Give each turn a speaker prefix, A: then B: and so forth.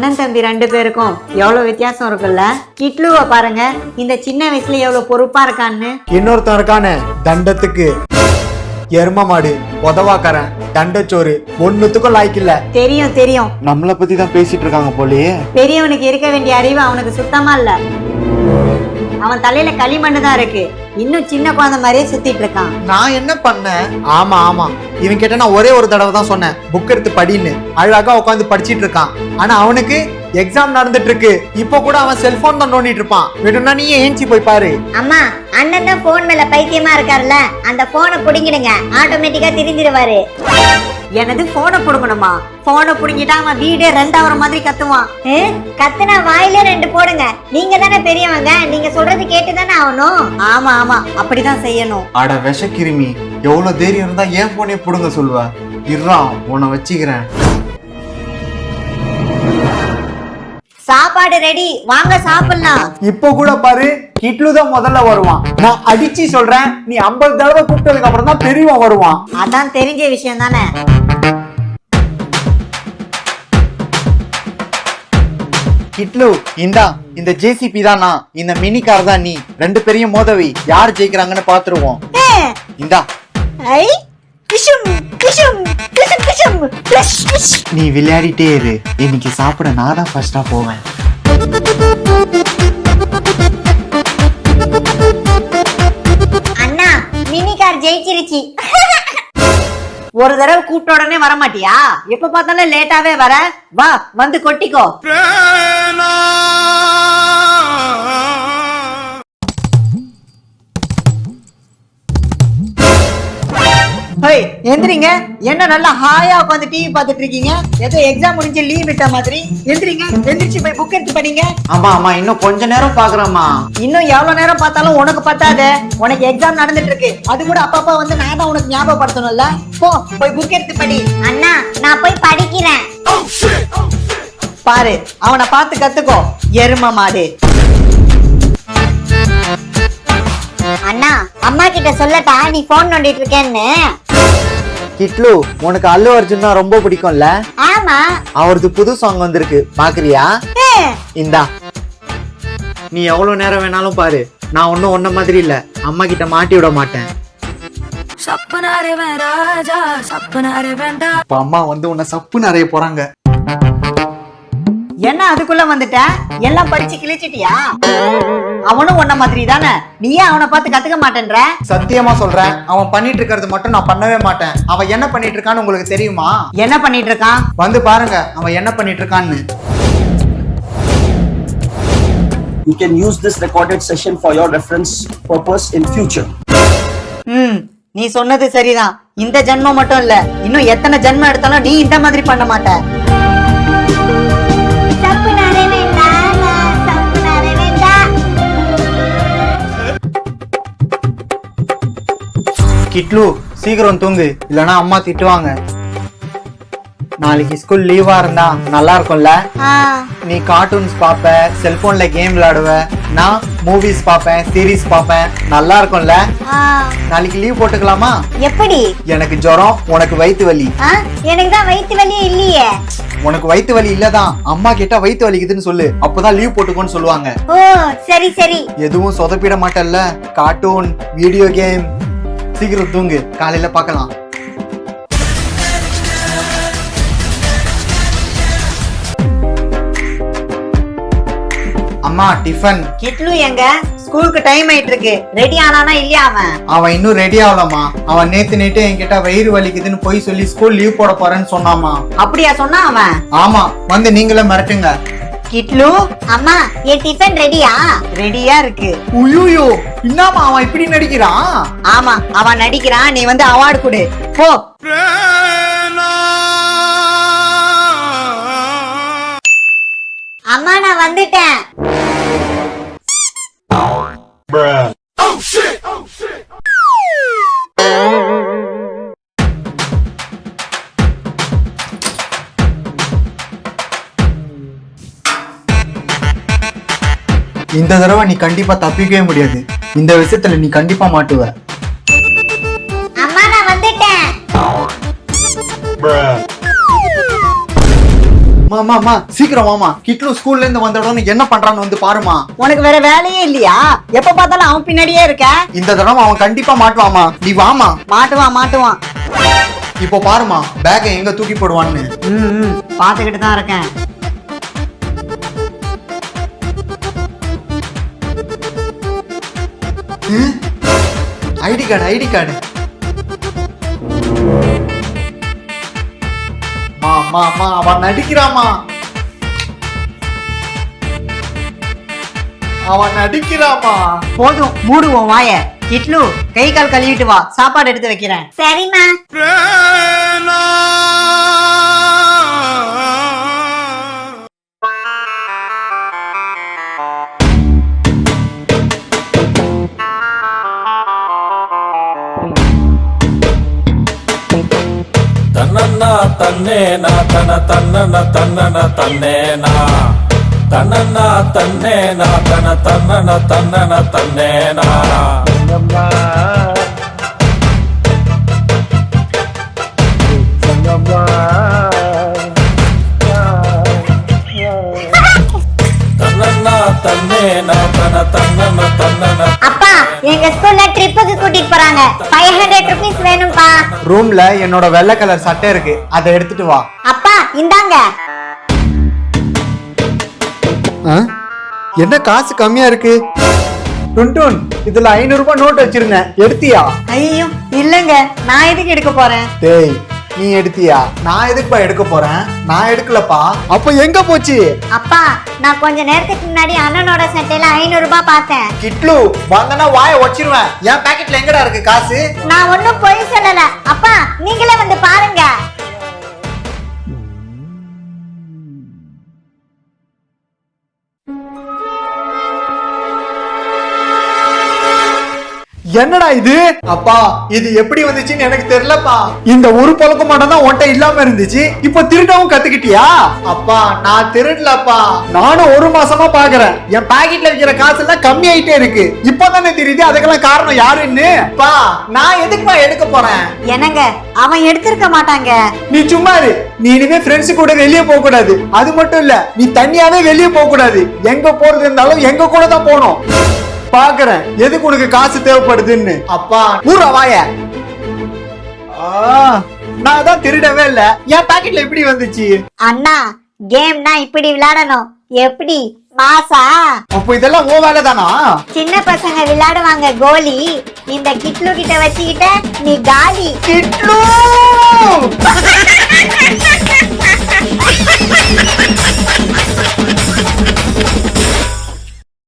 A: அண்ணன் தம்பி ரெண்டு பேருக்கும் எவ்வளவு வித்தியாசம் இருக்குல்ல? கிட்லுவை பாருங்க இந்த சின்ன வயசுல எவ்வளவு பொறுப்பா இருக்கான்னு.
B: இன்னொருத்தன் இருக்கானே தண்டத்துக்கு. எரும மாடு உதவாக்கறேன் தண்டச்சோறு ஒன்னுத்துக்கும் லாய்க்கில்ல
A: தெரியும் தெரியும்.
B: நம்மள பத்தி தான் பேசிட்டு இருக்காங்க போலயே.
A: பெரியவனுக்கு இருக்க வேண்டிய அறிவு அவனுக்கு சுத்தமா இல்ல. அவன் தலையில களிமண்ணு தான் இருக்கு. இன்னும் சின்ன குழந்தை மாதிரியே சுத்திட்டு இருக்கான்.
B: நான் என்ன பண்ணேன்? ஆமா ஆமா. இவன் கிட்ட நான் ஒரே ஒரு தடவை தான் சொன்னேன். புக் எடுத்து படின்னு. அழகா உட்காந்து படிச்சிட்டு இருக்கான். ஆனா அவனுக்கு எக்ஸாம் நடந்துட்டு இருக்கு. இப்போ கூட அவன் செல்போன் தான் நோண்டிட்டு இருப்பான். வேணும்னா நீ ஏஞ்சி போய் பாரு.
C: அம்மா அண்ணன் தான் போன் மேல பைத்தியமா இருக்காருல்ல. அந்த போனை புடிங்கிடுங்க. ஆட்டோமேட்டிக்கா திருந்திடுவாரு
A: எனது போனை புடுங்கணுமா? போனை புடுங்கிட்டா அவன் வீடே ரெண்டாவற மாதிரி கத்துவான்.
C: கத்துனா வாயில ரெண்டு போடுங்க. நீங்க தானே பெரியவங்க? நீங்க சொல்றது கேட்டு தானே ஆகணும்.
A: ஆமா ஆமா. அப்படிதான் செய்யணும்.
B: அட விஷக்கிருமி. எவ்வளவு தைரியம் இருந்தா ஏன் போனே புடுங்க சொல்லுவ. இருறா உன்னை வச்சுக்கிறேன்.
A: சாப்பாடு ரெடி வாங்க சாப்பிடலாம்.
B: இப்போ கூட பாரு. கிட்லு தான் முதல்ல வருவான். நான் அடிச்சு சொல்றேன் நீ ஐம்பது தடவை கூப்பிட்டதுக்கு அப்புறம் தான் பெரியவன் வருவான்.
A: அதான் தெரிஞ்ச விஷயம் தானே?
B: கிட்லு இந்தா இந்த ஜேசிபி தான் நான். இந்த மினி கார் தான் நீ. ரெண்டு பேரையும் மோதவி. யார் ஜெயிக்கிறாங்கன்னு பாத்துருவோம் இந்தா.
A: ஐ! கிஷும் கிஷும் கிஷும் கிஷும். ஃப்ளஷ் ஃப்ளஷ்
B: நீ விளையாடிட்டே இரு. இன்னைக்கு சாப்பிட நான் தான் ஃபர்ஸ்டா போவேன்.
C: ஜெயிச்சிருச்சு.
A: ஒரு தடவை கூப்பிட்ட உடனே வர மாட்டியா எப்ப பார்த்தாலும் லேட்டாவே வர. வா வந்து கொட்டிக்கோ. ஹேய் எந்திரிங்க. என்ன நல்லா ஹாயா உட்காந்து டிவி பார்த்துட்டு இருக்கீங்க? ஏதோ எக்ஸாம் முடிஞ்சு லீவ் விட்ட மாதிரி. எந்திரிங்க எந்திரிச்சு போய் புக் எடுத்து படிங்க.
B: ஆமா ஆமா இன்னும் கொஞ்ச நேரம் பாக்குறேம்மா
A: இன்னும் எவ்வளவு நேரம் பார்த்தாலும் உனக்கு பத்தாது? உனக்கு எக்ஸாம் நடந்துட்டு இருக்கு. அது கூட அப்பப்பா வந்து நான் தான் உனக்கு ஞாபகப்படுத்தணும்ல. போ போய் புக் எடுத்து படி.
C: அண்ணா நான் போய் படிக்கிறேன்.
A: பாரு அவனை பார்த்து கத்துக்கோ. எரும மாடு.
C: அண்ணா அம்மா கிட்ட சொல்லட்டா நீ போன் நோண்டிட்டு இருக்கேன்னு.
B: கிட்லு உனக்கு அல்லு அர்ஜுன் தான் ரொம்ப பிடிக்கும்ல?
C: ஆமா.
B: அவரது புது சாங் வந்திருக்கு. பாக்குறியா? இந்தா. நீ எவ்வளவு நேரம் வேணாலும் பாரு. நான் ஒன்னும் ஒன்ன மாதிரி இல்ல. அம்மா கிட்ட மாட்டி விட மாட்டேன். அம்மா வந்து உன்னை சப்பு நிறைய போறாங்க.
A: என்ன அதுக்குள்ள வந்துட்ட? எல்லாம் படிச்சு கிழிச்சிட்டியா? அவனும் உன்ன மாதிரி தானே? நீ ஏன் அவனை பார்த்து கத்துக்க மாட்டேன்ற?
B: சத்தியமா சொல்றேன். அவன் பண்ணிட்டு இருக்கிறது மட்டும் நான் பண்ணவே மாட்டேன். அவன் என்ன பண்ணிட்டு இருக்கான்னு உங்களுக்கு தெரியுமா?
A: என்ன பண்ணிட்டு இருக்கான்?
B: வந்து பாருங்க அவன் என்ன பண்ணிட்டு இருக்கான்னு.
D: You can use this recorded session for your reference purpose in future.
A: ம் நீ சொன்னது சரிதான். இந்த ஜென்மம் மட்டும் இல்ல. இன்னும் எத்தனை ஜென்மம் எடுத்தாலும் நீ இந்த மாதிரி பண்ண மாட்ட.
B: கிட்லு சீக்கிரம் தூங்கு. இல்லனா அம்மா திட்டுவாங்க. நாளைக்கு ஸ்கூல் லீவா இருந்தா நல்லா இருக்கும்ல? நீ கார்ட்டூன்ஸ் பாப்ப செல்போன்ல கேம் விளையாடுவ நான் மூவிஸ் பாப்பேன் சீரிஸ் பாப்பேன் நல்லா இருக்கும்ல. நாளைக்கு லீவ் போட்டுக்கலாமா?
C: எப்படி?
B: எனக்கு ஜுரம் உனக்கு வயித்து வலி.
C: எனக்கு தான் வயிற்று வலியே இல்லையே.
B: உனக்கு வயித்து வலி இல்லதான். அம்மா கிட்ட வயித்து வலிக்குதுன்னு சொல்லு. அப்பதான் லீவ் போட்டுக்கோன்னு சொல்லுவாங்க.
C: ஓ சரி சரி.
B: எதுவும் சொதப்பிட மாட்டல்ல கார்ட்டூன் வீடியோ கேம் சீக்கிரம் தூங்கு. காலையில பார்க்கலாம். அம்மா டிஃபன்
A: கிட்லு எங்க? ஸ்கூலுக்கு டைம் ஆயிட்டு இருக்கு ரெடி ஆனானா இல்லையா அவன்?
B: அவன் இன்னும் ரெடி ஆகலமா அவன் நேத்து நேத்து என்கிட்ட வயிறு வலிக்குதுன்னு போய் சொல்லி ஸ்கூல் லீவ் போட போறேன்னு சொன்னாமா
A: அப்படியா சொன்னா அவன்?
B: ஆமா. வந்து நீங்களே மிரட்டுங்க.
A: கிட்லு
C: அம்மா என் டிஃபன் ரெடியா
A: ரெடியா இருக்கு.
B: உயூயோ என்னம்மா அவன் இப்படி நடிக்கிறான்?
A: ஆமா அவன் நடிக்கிறான் நீ வந்து அவார்டு கொடு. போ.
C: அம்மா நான் வந்துட்டேன்.
B: இந்த தடவை நீ கண்டிப்பா தப்பிக்கவே முடியாது. இந்த விஷயத்துல நீ கண்டிப்பா மாட்டுவ.
C: அம்மா நான் வந்துட்டேன்
B: மாமா சீக்கிரம் வாமா. கிட்லு ஸ்கூல்ல இருந்து வந்த உடனே என்ன பண்றான்னு வந்து பாருமா.
A: உனக்கு வேற வேலையே இல்லையா? எப்ப பார்த்தாலும் அவன் பின்னாடியே இருக்க?
B: இந்த தடவை அவன் கண்டிப்பா மாட்டுவாமா. நீ வாமா.
A: மாட்டுவான் மாட்டுவான்.
B: இப்போ பாருமா பேக்கை எங்க தூக்கி போடுவான்னு.
A: ம் தான் இருக்கேன்.
B: ID card ID card. மா மா மா அவன் நடிக்கிறாமா அவன் நடிக்கிறாமா
A: போதும் மூடுவோம் வாய. இட்லு கை கால் கழுவிட்டு வா. சாப்பாடு எடுத்து வைக்கிறேன்.
C: சரிம்மா.
E: தன்னேனா தன தன்னன தன்னன தன்னேனா தன்னனா தன்னேனா தன தன்னன தன்னன தன்னேனா தன்னனா தன்னேனா தன
C: தன்ன எங்க ஸ்கூல்ல ட்ரிப்புக்கு கூட்டிட்டு போறாங்க. ஃபைவ் ஹண்ட்ரட் ருபீஸ் வேணும்பா
B: ரூம்ல என்னோட வெள்ளை கலர் சட்டை இருக்கு. அதை எடுத்துட்டு வா.
C: அப்பா இந்தாங்க.
B: ஆ? என்ன காசு கம்மியா இருக்கு? டுன்டுன் இதுல ஐநூறு ரூபாய் நோட் வச்சிருந்தேன். எடுத்தியா?
A: ஐயோ இல்லங்க. நான் எதுக்கு எடுக்க போறேன்?
B: டேய் நீ எடுத்தியா? நான் எதுக்குப்பா எடுக்க போறேன்? நான் எடுக்கலப்பா. அப்ப எங்க போச்சு?
C: அப்பா நான் கொஞ்ச நேரத்துக்கு முன்னாடி அண்ணனோட சட்டையில ஐநூறு ரூபாய் பார்த்தேன்.
B: கிட்லு வந்தனா வாயை வச்சிருவேன் என் பாக்கெட்ல எங்கடா இருக்கு காசு?
C: நான் ஒண்ணும் பொய் சொல்லல. அப்பா நீங்களே வந்து பாருங்க.
B: என்னடா இது? அப்பா இது எப்படி வந்துச்சுன்னு எனக்கு தெரியலப்பா. இந்த ஒரு பழக்கம் மட்டும் தான் உன்ட்ட இல்லாம இருந்துச்சு. இப்போ திருடவும் கத்துக்கிட்டியா? அப்பா நான் திருடலப்பா. நானும் ஒரு மாசமா பாக்குறேன். என் பாக்கெட்ல வைக்கிற காசு எல்லாம் கம்மி ஆயிட்டே இருக்கு. இப்பதானே தெரியுது அதுக்கெல்லாம் காரணம் யாருன்னு? அப்பா நான் எதுக்குப்பா எடுக்க போறேன்?
A: என்னங்க அவன் எடுத்திருக்க மாட்டாங்க.
B: நீ சும்மா இரு. நீ இனிமே ஃப்ரெண்ட்ஸ் கூட வெளியே போக கூடாது. அது மட்டும் இல்ல நீ தனியாவே வெளியே போக கூடாது. எங்க போறது இருந்தாலும் எங்க கூட தான் போகணும். பாக்குறேன் எதுக்கு உனக்கு காசு தேவைப்படுதுன்னு? அப்பா. ஊற வாய. நான் தான் திருடவே இல்ல. என் பாக்கெட்ல எப்படி வந்துச்சு?
C: அண்ணா கேம்னா இப்படி விளையாடணும். எப்படி? மாசா?
B: அப்போ இதெல்லாம் ஓ வேலை தானா?
C: சின்ன பசங்க விளையாடுவாங்க கோலி. இந்த கிட்லு கிட்ட வச்சுக்கிட்ட நீ காலி.
B: கிட்லு!